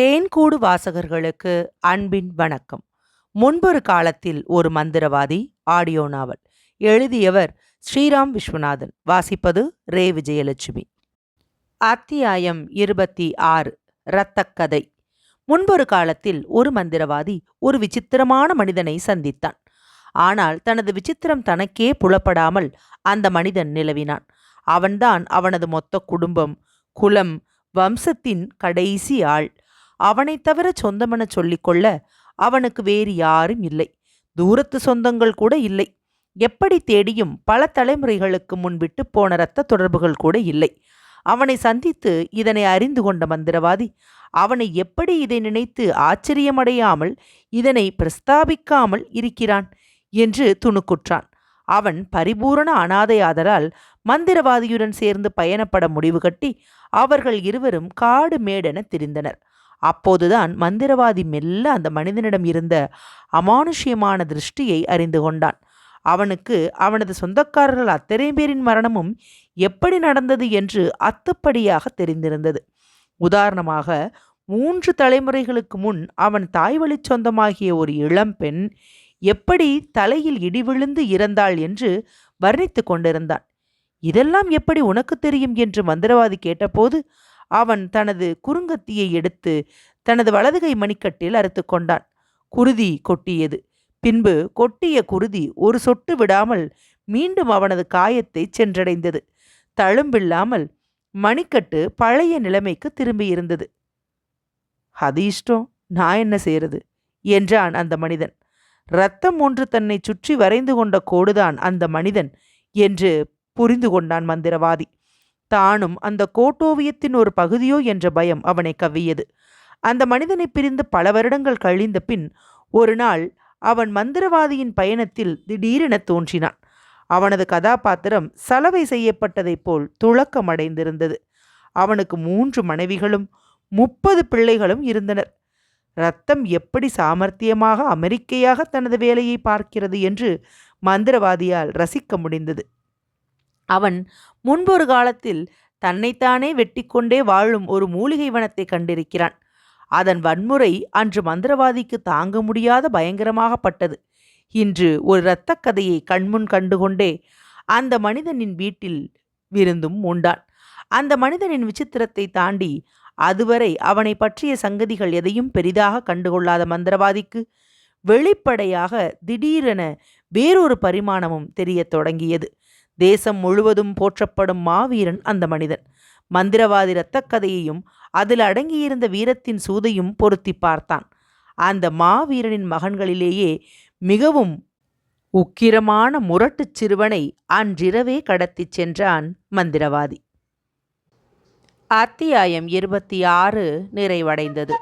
தேன்கூடு வாசகர்களுக்கு அன்பின் வணக்கம். முன்பொரு காலத்தில் ஒரு மந்திரவாதி ஆடியோ நாவல் எழுதியவர் ஸ்ரீராம் விஸ்வநாதன். வாசிப்பது ரே. விஜயலட்சுமி. அத்தியாயம் இருபத்தி ஆறு இரத்தக்கதை. முன்பொரு காலத்தில் ஒரு மந்திரவாதி ஒரு விசித்திரமான மனிதனை சந்தித்தான். ஆனால் தனது விசித்திரம் தனக்கே புலப்படாமல் அந்த மனிதன் நிலவினான். அவன்தான் அவனது மொத்த குடும்பம் குலம் வம்சத்தின் கடைசி ஆள். அவனைத் தவிர சொந்தமென சொல்லிக்கொள்ள அவனுக்கு வேறு யாரும் இல்லை. தூரத்து சொந்தங்கள் கூட இல்லை. எப்படி தேடியும் பல தலைமுறைகளுக்கு முன் விட்டு போன இரத்த தொடர்புகள் கூட இல்லை. அவனை சந்தித்து இதனை அறிந்து கொண்ட மந்திரவாதி அவனை எப்படி இதை நினைத்து ஆச்சரியமடையாமல் இதனை பிரஸ்தாபிக்காமல் இருக்கிறான் என்று துணுக்குற்றான். அவன் பரிபூரண அனாதையாதலால் மந்திரவாதியுடன் சேர்ந்து பயணப்பட முடிவு கட்டி அவர்கள் இருவரும் காடு மேடென திரிந்தனர். அப்போதுதான் மந்திரவாதி மெல்ல அந்த மனிதனிடம் இருந்த அமானுஷ்யமான திருஷ்டியை அறிந்து கொண்டான். அவனுக்கு அவனது சொந்தக்காரர்கள் அத்தனை பேரின் மரணமும் எப்படி நடந்தது என்று அத்துப்படியாக தெரிந்திருந்தது. உதாரணமாக மூன்று தலைமுறைகளுக்கு முன் அவன் தாய்வழி சொந்தமாகிய ஒரு இளம்பெண் எப்படி தலையில் இடி விழுந்து இறந்தாள் என்று வர்ணித்து கொண்டிருந்தான். இதெல்லாம் எப்படி உனக்கு தெரியும் என்று மந்திரவாதி கேட்டபோது அவன் தனது குறுங்கத்தியை எடுத்து தனது வலதுகை மணிக்கட்டில் அறுத்து கொண்டான். குருதி கொட்டியது. பின்பு கொட்டிய குருதி ஒரு சொட்டு விடாமல் மீண்டும் அவனது காயத்தை சென்றடைந்தது. தழும்பில்லாமல் மணிக்கட்டு பழைய நிலைமைக்கு திரும்பியிருந்தது. அது இஷ்டம். நான் என்ன செய்யறது என்றான் அந்த மனிதன். ரத்தம் ஒன்று தன்னை சுற்றி வரைந்து கொண்ட கோடுதான் அந்த மனிதன் என்று புரிந்து கொண்டான் மந்திரவாதி. தானும் அந்த கோட்டோவியத்தின் ஒரு பகுதியோ என்ற பயம் அவனை கவ்வியது. அந்த மனிதனை பிரிந்து பல வருடங்கள் கழிந்த பின் ஒரு நாள் அவன் மந்திரவாதியின் பயணத்தில் திடீரென தோன்றினான். அவனது கதாபாத்திரம் சலவை செய்யப்பட்டதைப் போல் துளக்கமடைந்திருந்தது. அவனுக்கு மூன்று மனைவிகளும் முப்பது பிள்ளைகளும் இருந்தனர். ரத்தம் எப்படி சாமர்த்தியமாக அமெரிக்கையாக தனது வேலையை பார்க்கிறது என்று மந்திரவாதியால் ரசிக்க முடிந்தது. அவன் முன்பொரு காலத்தில் தன்னைத்தானே வெட்டிக்கொண்டே வாழும் ஒரு மூலிகை வனத்தை கண்டிருக்கிறான். அதன் வன்முறை அன்று மந்திரவாதிக்கு தாங்க முடியாத பயங்கரமாகப்பட்டது இன்று ஒரு இரத்தக்கதையை கண்முன் கண்டுகொண்டே அந்த மனிதனின் வீட்டில் விருந்தும் உண்டான். அந்த மனிதனின் விசித்திரத்தை தாண்டி அதுவரை அவனை பற்றிய சங்கதிகள் எதையும் பெரிதாக கண்டுகொள்ளாத மந்திரவாதிக்கு வெளிப்படையாக திடீரென வேறொரு பரிமாணமும் தெரியத் தொடங்கியது. தேசம் முழுவதும் போற்றப்படும் மாவீரன் அந்த மனிதன். மந்திரவாதி இரத்தக்கதையையும் அதில் அடங்கியிருந்த வீரத்தின் சூதையும் பொருத்தி பார்த்தான். அந்த மாவீரனின் மகன்களிலேயே மிகவும் உக்கிரமான முரட்டுச் சிறுவனை அன்றிரவே கடத்திச் சென்றான் மந்திரவாதி. அத்தியாயம் இருபத்தி ஆறு நிறைவடைந்தது.